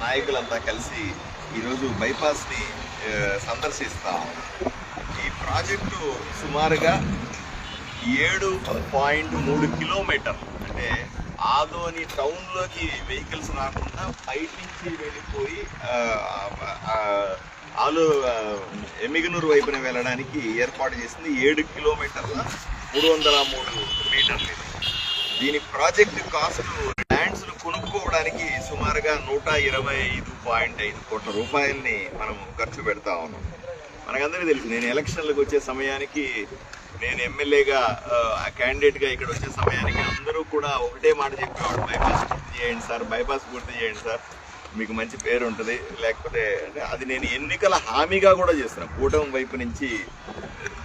నాయకులంతా కలిసి ఈరోజు బైపాస్ని ఆ, సందర్శిస్తాం ఈ ప్రాజెక్టు సుమారుగా ఏడు పాయింట్ మూడు కిలోమీటర్లు అంటే ఆదోని టౌన్లోకి వెహికల్స్ రాకుండా బయట నుంచి వెళ్ళిపోయి ఆలో ఎమిగనూరు ఆలు వైపున వెళ్ళడానికి ఏర్పాటు చేసింది. ఏడు కిలోమీటర్ల మూడు వందల మూడు మీటర్లు దీని ప్రాజెక్ట్ కాస్ట్ ల్యాండ్స్ కొనుక్కోవడానికి సుమారుగా నూట ఇరవై ఐదు పాయింట్ ఐదు కోట్ల రూపాయల్ని మనం ఖర్చు పెడతా ఉన్నాం. మనకందరికీ తెలుసు నేను ఎలక్షన్లకు వచ్చే సమయానికి నేను ఎమ్మెల్యేగా క్యాండిడేట్గా ఇక్కడ వచ్చే సమయానికి అందరూ కూడా ఒకటే మాట చెప్పేవాడు బైపాస్ పూర్తి చేయండి సార్ బైపాస్ పూర్తి చేయండి సార్. మీకు మంచి పేరు ఉంటుంది లేకపోతే అంటే అది నేను ఎన్నికల హామీగా కూడా చేస్తున్నాను కూటమి వైపు నుంచి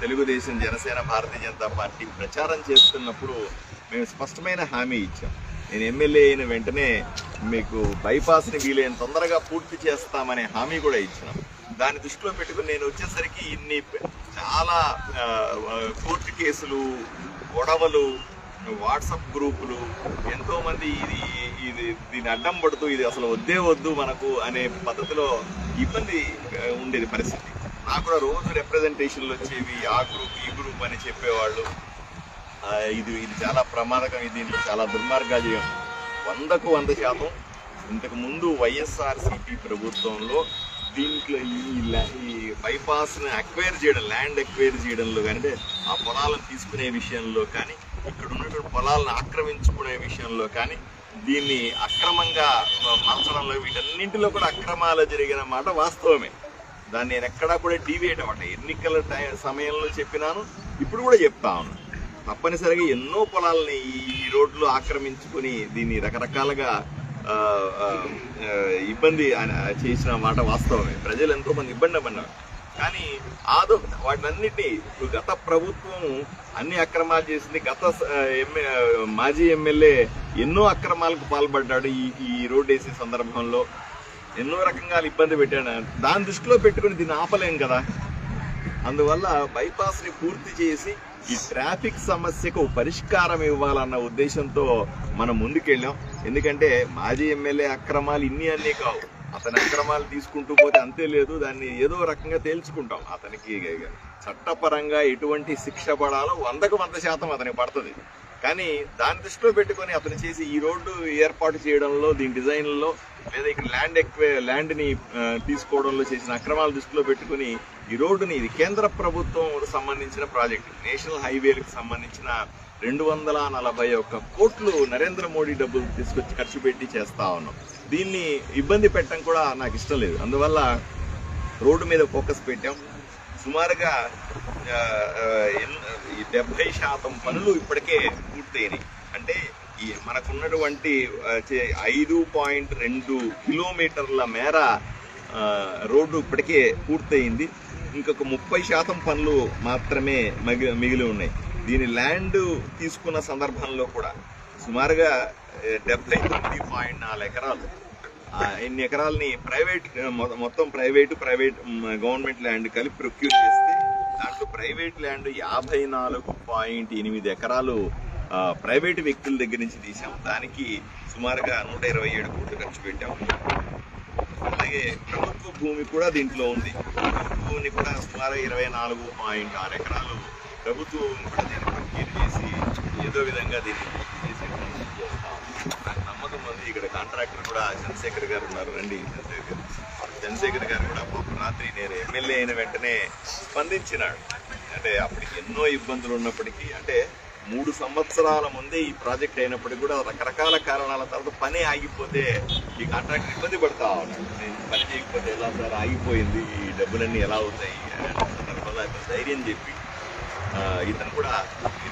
తెలుగుదేశం జనసేన భారతీయ జనతా పార్టీ ప్రచారం చేస్తున్నప్పుడు మేము స్పష్టమైన హామీ ఇచ్చాం. నేను ఎమ్మెల్యే అయిన వెంటనే మీకు బైపాస్ని వీలైన తొందరగా పూర్తి చేస్తామనే హామీ కూడా ఇచ్చినాం. దాన్ని దృష్టిలో పెట్టుకుని నేను వచ్చేసరికి ఇన్ని చాలా కోర్టు కేసులు గొడవలు వాట్సాప్ గ్రూపులు ఎంతోమంది ఇది ఇది దీన్ని అడ్డం పడుతూ ఇది అసలు వద్దే వద్దు మనకు అనే పద్ధతిలో ఇబ్బంది ఉండేది పరిస్థితి. నాకు కూడా రోజు రిప్రజెంటేషన్లు వచ్చేవి ఆ గ్రూప్ ఈ గ్రూప్ అని చెప్పేవాళ్ళు. ఇది ఇది చాలా ప్రమాదకం ఇది దీంట్లో చాలా దుర్మార్గాలు వందకు వంద శాతం ఇంతకు ముందు వైఎస్ఆర్సిపి ప్రభుత్వంలో దీంట్లో ఈ ఈ బైపాస్ని అక్వైర్ చేయడం ల్యాండ్ అక్వైర్ చేయడంలో కానీ అంటే ఆ పొలాలను తీసుకునే విషయంలో కానీ ఇక్కడ ఉన్నటువంటి పొలాలను ఆక్రమించుకునే విషయంలో కానీ దీన్ని అక్రమంగా మార్చడంలో వీటన్నింటిలో కూడా అక్రమాలు జరిగిన మాట వాస్తవమే. దాన్ని నేను ఎక్కడా కూడా టీవీ అవ్వట ఎన్నికల టై సమయంలో చెప్పినాను ఇప్పుడు కూడా చెప్తా ఉన్నాను తప్పనిసరిగా ఎన్నో పొలాలని ఈ రోడ్లు ఆక్రమించుకుని దీన్ని రకరకాలుగా ఇబ్బంది చేసిన మాట వాస్తవమే. ప్రజలు ఎంతో మంది ఇబ్బంది పడినారు కానీ ఆదో వాటినన్నిటినీ ఇప్పుడు గత ప్రభుత్వం అన్ని అక్రమాలు చేసింది. గత ఎమ్మె మాజీ ఎమ్మెల్యే ఎన్నో అక్రమాలకు పాల్పడ్డాడు ఈ ఈ రోడ్డు వేసే సందర్భంలో. ఎన్నో రకంగా ఇబ్బంది పెట్టాడు. దాని దృష్టిలో పెట్టుకుని దీన్ని ఆపలేం కదా? అందువల్ల బైపాస్ని పూర్తి చేసి ఈ ట్రాఫిక్ సమస్యకు పరిష్కారం ఇవ్వాలన్న ఉద్దేశంతో మనం ముందుకెళ్ళాం. ఎందుకంటే మాజీ ఎమ్మెల్యే అక్రమాలు ఇన్ని అన్నీ కావు. అతని అక్రమాలు తీసుకుంటూ పోతే అంతే లేదు. దాన్ని ఏదో రకంగా తేల్చుకుంటాం. అతనికి చట్టపరంగా ఎటువంటి శిక్ష పడాలో వందకు వంద శాతం అతనికి పడుతుంది. కానీ దాని దృష్టిలో పెట్టుకొని అతను చేసి ఈ రోడ్డు ఏర్పాటు చేయడంలో దీని డిజైన్లో లేదా ఇక్కడ ల్యాండ్ ఎక్వే ల్యాండ్ని తీసుకోవడంలో చేసిన అక్రమాలు దృష్టిలో పెట్టుకుని ఈ రోడ్డుని ఇది కేంద్ర ప్రభుత్వం సంబంధించిన ప్రాజెక్ట్. నేషనల్ హైవేలకు సంబంధించిన రెండు వందల నలభై ఒక్క కోట్లు నరేంద్ర మోడీ డబ్బులు తీసుకొచ్చి ఖర్చు పెట్టి చేస్తా ఉన్నాం. దీన్ని ఇబ్బంది పెట్టడం కూడా నాకు ఇష్టం లేదు. అందువల్ల రోడ్డు మీద ఫోకస్ పెట్టాం. సుమారుగా డెబ్బై శాతం పనులు ఇప్పటికే పూర్తయినాయి. అంటే ఈ మనకున్నటువంటి ఐదు పాయింట్ రెండు కిలోమీటర్ల మేర రోడ్డు ఇప్పటికే పూర్తయింది. ఇంకొక ముప్పై శాతం పనులు మాత్రమే మిగి మిగిలి ఉన్నాయి. దీని ల్యాండ్ తీసుకున్న సందర్భంలో కూడా సుమారుగా డెబ్బై తొమ్మిది పాయింట్ నాలుగు ఎకరాలు. ఎన్ని ఎకరాలని ప్రైవేట్ మొ- మొత్తం ప్రైవేటు ప్రైవేట్ గవర్నమెంట్ ల్యాండ్ కలిపి ప్రొక్యూర్ చేస్తే దాంట్లో ప్రైవేట్ ల్యాండ్ యాభై నాలుగు పాయింట్ ఎనిమిది ఎకరాలు ప్రైవేట్ ప్రైవేటు వ్యక్తుల దగ్గర నుంచి తీసాం. దానికి సుమారుగా నూట ఇరవై ఏడు కోట్లు ఖర్చు పెట్టాం. అలాగే ప్రభుత్వ భూమి కూడా దీంట్లో ఉంది. భూమిని కూడా సుమారు ఇరవై నాలుగు పాయింట్ ఆరు ఎకరాలు ప్రభుత్వం కూడా దీన్ని ప్రొక్యూర్ చేసి ఏదో విధంగా దీన్ని చేసే నాకు నమ్మకం ఉంది. ఇక్కడ కాంట్రాక్టర్ కూడా చంద్రశేఖర్ గారు ఉన్నారు. రండి చంద్రశేఖర్ గారు. చంద్రశేఖర్ గారు కూడా రాత్రి నేను ఎమ్మెల్యే అయిన వెంటనే స్పందించినాడు. అంటే అప్పటికి ఎన్నో ఇబ్బందులు ఉన్నప్పటికీ అంటే మూడు సంవత్సరాల ముందే ఈ ప్రాజెక్ట్ అయినప్పటికీ కూడా రకరకాల కారణాల తర్వాత పని ఆగిపోతే ఈ కాంట్రాక్టర్ ఇబ్బంది పడతా ఉన్నాడు. నేను పని చేయకపోతే ఎలా సార్? ఆగిపోయింది. ఈ డబ్బులన్నీ ఎలా అవుతాయి? అనే సందర్భంలో అతను ధైర్యం చెప్పి ఇతను కూడా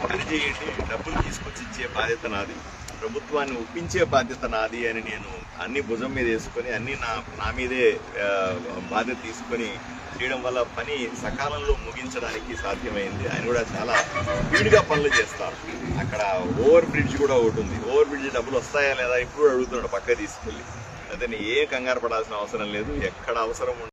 పని చేయండి డబ్బులు తీసుకొచ్చి ఇచ్చే బాధ్యత నాది. ప్రభుత్వాన్ని ఒప్పించే బాధ్యత నాది అని నేను అన్ని భుజం మీద వేసుకొని అన్ని నా నా మీదే బాధ్యత తీసుకొని చేయడం వల్ల పని సకాలంలో ముగించడానికి సాధ్యమైంది. ఆయన కూడా చాలా స్పీడ్గా పనులు చేస్తారు. అక్కడ ఓవర్ బ్రిడ్జ్ కూడా ఒకటి ఉంది. ఓవర్ బ్రిడ్జ్ డబ్బులు వస్తాయా లేదా ఇప్పుడు అడుగుతున్నాడు పక్క తీసుకెళ్ళి. అతను ఏం కంగారు పడాల్సిన అవసరం లేదు. ఎక్కడ అవసరం